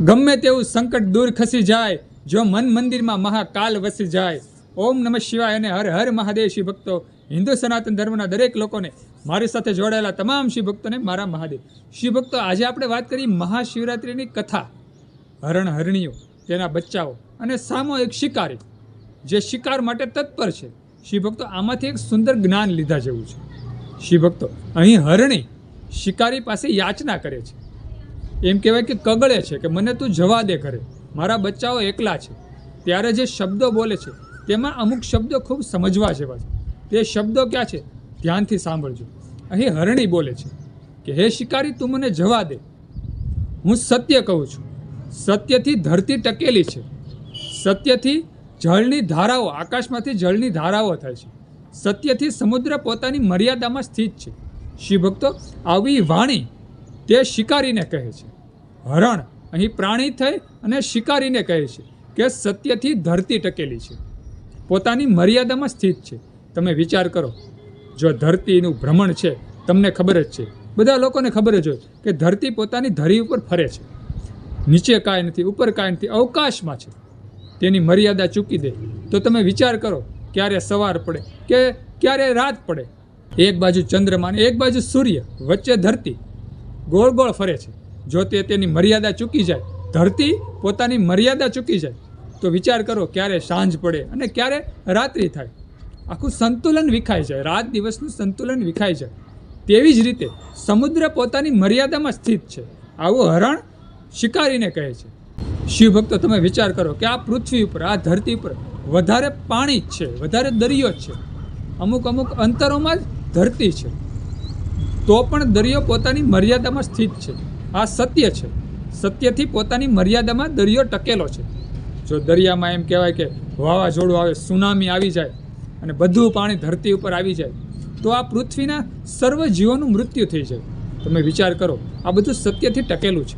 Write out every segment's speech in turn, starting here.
ગમે તેવું સંકટ દૂર ખસી જાય, જો મન મંદિરમાં મહાકાલ વસી જાય. ઓમ નમઃ શિવાય અને હર હર મહાદેવ શિવ ભક્તો. હિન્દુ સનાતન ધર્મના દરેક લોકોને મારી સાથે જોડાયેલા તમામ શિવ ભક્તોને મારા મહાદેવ. શિવ ભક્તો, આજે આપણે વાત કરી મહાશિવરાત્રિની કથા. હરણ હરણીઓ, તેના બચ્ચાઓ અને સામો એક શિકારી, જે શિકાર માટે તત્પર છે. શિવ ભક્તો, આમાંથી એક સુંદર જ્ઞાન લીધા જેવું છે. શિવ ભક્તો, અહીં હરણી શિકારી પાસે યાચના કરે છે. એમ કહેવાય કે કગળે છે કે મને તું જવા દે કરે મારા બચ્ચાઓ એકલા છે. ત્યારે જે શબ્દો બોલે છે, તેમાં અમુક શબ્દો ખૂબ સમજવા જેવા છે. તે શબ્દો ક્યાં છે? ધ્યાનથી સાંભળજો. અહીં હરણી બોલે છે કે, હે શિકારી, તું મને જવા દે. હું સત્ય કહું છું. સત્યથી ધરતી ટકેલી છે. સત્યથી જળની ધારાઓ, આકાશમાંથી જળની ધારાઓ થાય છે. સત્યથી સમુદ્ર પોતાની મર્યાદામાં સ્થિત છે. શિવભક્તો આવી વાણી તે શિકારીને કહે છે. હરણ, અહીં પ્રાણી થઈ અને શિકારીને કહે છે કે સત્યથી ધરતી ટકેલી છે. પોતાની મર્યાદામાં સ્થિત છે. તમે વિચાર કરો, જો ધરતીનું ભ્રમણ છે, તમને ખબર જ છે. બધા લોકોને ખબર જ હોય કે ધરતી પોતાની ધરી ઉપર ફરે છે. નીચે કાંઈ નથી, ઉપર કાંઈ નથી, અવકાશમાં છે. તેની મર્યાદા ચૂકી દે. તો તમે વિચાર કરો, ક્યારે સવાર પડે કે ક્યારે રાત પડે? એક બાજુ ચંદ્રમાન, એક બાજુ સૂર્ય, વચ્ચે ધરતી. ગોળ ગોળ ફરે છે. જો તે તેની મર્યાદા ચૂકી જાય, ધરતી પોતાની મર્યાદા ચૂકી જાય, તો વિચાર કરો ક્યારે સાંજ પડે અને ક્યારે રાત્રિ થાય. આખું સંતુલન વિખાઈ જાય, રાત દિવસનું સંતુલન વિખાઈ જાય. તેવી જ રીતે સમુદ્ર પોતાની મર્યાદામાં સ્થિત છે. આવું હરણ શિકારીને કહે છે. શિવ ભક્તો તમે વિચાર કરો કે આ પૃથ્વી ઉપર, આ ધરતી ઉપર વધારે પાણી જ છે, વધારે દરિયો જ છે. અમુક અમુક અંતરોમાં જ ધરતી છે. તો પણ દરિયો પોતાની મર્યાદામાં સ્થિત છે. આ સત્ય છે. સત્યથી પોતાની મર્યાદામાં દરિયો ટકેલો છે. જો દરિયામાં એમ કહેવાય કે વાવાઝોડું આવે, સુનામી આવી જાય અને બધું પાણી ધરતી ઉપર આવી જાય, તો આ પૃથ્વીના સર્વ જીવોનું મૃત્યુ થઈ જાય. તમે વિચાર કરો, આ બધું સત્યથી ટકેલું છે.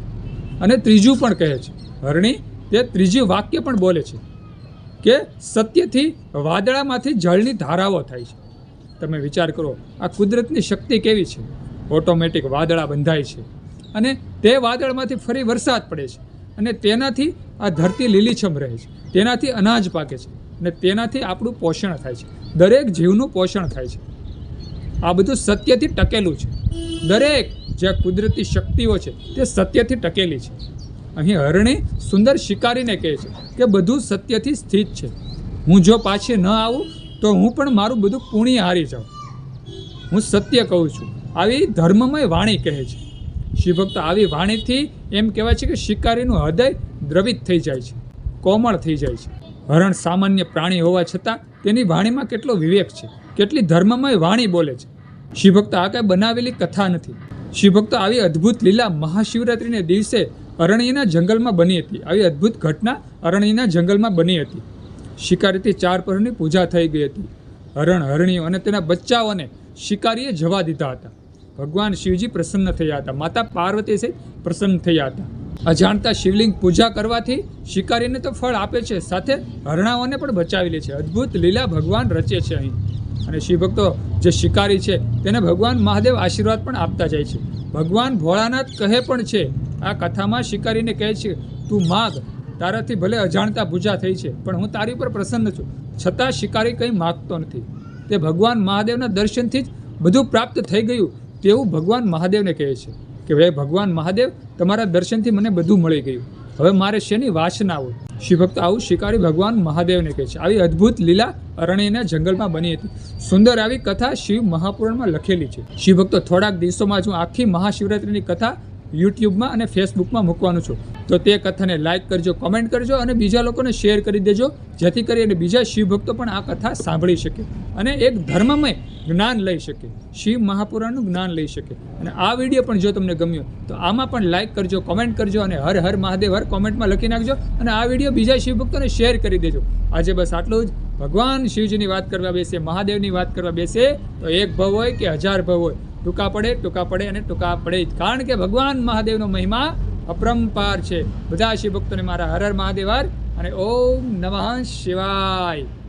અને ત્રીજું પણ કહે છે, હરણી, તે ત્રીજું વાક્ય પણ બોલે છે કે સત્યથી વાદળામાંથી જળની ધારાઓ થાય છે. તમે વિચાર કરો, આ કુદરતની શક્તિ કેવી છે? ઓટોમેટિક વાદળા બંધાય છે. અને તે વાદળમાંથી ફરી વરસાદ પડે છે. અને તેનાથી આ ધરતી લીલીછમ રહે છે. તેનાથી અનાજ પાકે છે. અને તેનાથી આપણું પોષણ થાય છે. દરેક જીવનું પોષણ થાય છે. આ બધું સત્યથી ટકેલું છે. દરેક જે કુદરતી શક્તિઓ છે, તે સત્યથી ટકેલી છે. અહીં હરણી સુંદર શિકારીને કહે છે કે બધું સત્યથી સ્થિત છે. હું જો પાછી ન આવું તો હું પણ મારું બધું પુણ્ય હારી જાઉં. હું સત્ય કહું છું. આવી ધર્મમય વાણી કહે છે. શિવભક્ત આવી વાણીથી એમ કહેવાય છે કે શિકારીનું હૃદય દ્રવિત થઈ જાય છે. કોમળ થઈ જાય છે. હરણ સામાન્ય પ્રાણી હોવા છતાં તેની વાણીમાં કેટલો વિવેક છે. કેટલી ધર્મમય વાણી બોલે છે. શિવભક્ત આ કાંઈ બનાવેલી કથા નથી. શિવભક્ત આવી અદ્ભુત લીલા મહાશિવરાત્રિને દિવસે અરણ્યના જંગલમાં બની હતી. આવી અદ્ભુત ઘટના અરણ્યના જંગલમાં બની હતી. શિકારીથી ચાર પરની પૂજા થઈ ગઈ હતી. હરણ, હરણીઓ અને તેના બચ્ચાઓને શિકારીએ જવા દીધા હતા. ભગવાન શિવજી પ્રસન્ન થયા હતા. માતા પાર્વતી સહિત પ્રસન્ન થયા હતા. અજાણતા શિવલિંગ પૂજા કરવાથી શિકારીને તો ફળ આપે છે. સાથે હરણાઓને પણ બચાવી લે છે. અદ્ભુત લીલા ભગવાન રચે છે અહીં. અને શિવભક્તો જે શિકારી છે, તેને ભગવાન મહાદેવ આશીર્વાદ પણ આપતા જાય છે. ભગવાન ભોળાનાથ કહે પણ છે, આ કથામાં શિકારીને કહે છે, તું માગ તારાથી ભલે અજાણતા પૂજા થઈ છે, પણ હું તારી પર પ્રસન્ન છું. છતાં શિકારી કંઈ માગતો નથી. તે ભગવાન મહાદેવના દર્શનથી જ બધું પ્રાપ્ત થઈ ગયું તેવું ભગવાન મહાદેવને કહે છે કે ભાઈ ભગવાન મહાદેવ, તમારા દર્શનથી મને બધું મળી ગયું. હવે મારે શેની વાસના હોય? શિવભક્ત આવું શિકારી ભગવાન મહાદેવને કહે છે. આવી અદ્ભુત લીલા અરણ્યના જંગલમાં બની હતી. સુંદર આવી કથા શિવ મહાપુરાણમાં લખેલી છે. શિવભક્તો થોડાક દિવસોમાં જ હું આખી મહાશિવરાત્રિની કથા યુટ્યુબમાં અને ફેસબુકમાં મૂકવાનું છું. તો તે કથાને લાઇક કરજો કોમેન્ટ કરજો અને બીજા લોકોને શેર કરી દેજો. જેથી કરીને બીજા શિવભક્તો પણ આ કથા સાંભળી શકે અને એક ધર્મમય જ્ઞાન લઈ શકે. શિવ મહાપુરાણનું જ્ઞાન લઈ શકે. અને આ વીડિયો પણ જો તમને ગમ્યો, તો આમાં પણ લાઇક કરજો કોમેન્ટ કરજો અને હર હર મહાદેવ હર કોમેન્ટમાં લખી નાખજો અને આ વીડિયો બીજા શિવભક્તોને શેર કરી દેજો. આજે બસ આટલું જ. ભગવાન શિવજીની વાત કરવા બેસે, મહાદેવની વાત કરવા બેસે, તો એક ભવ હોય કે હજાર ભવ હોય? ટૂંકા પડે ટૂંકા પડે અને ટૂંકા પડે જ. કારણ કે ભગવાન મહાદેવનો મહિમા અપરંપાર છે. બધા શિવભક્તોને મારા હર હર મહાદેવ હર はい、オー生ハンシワイ。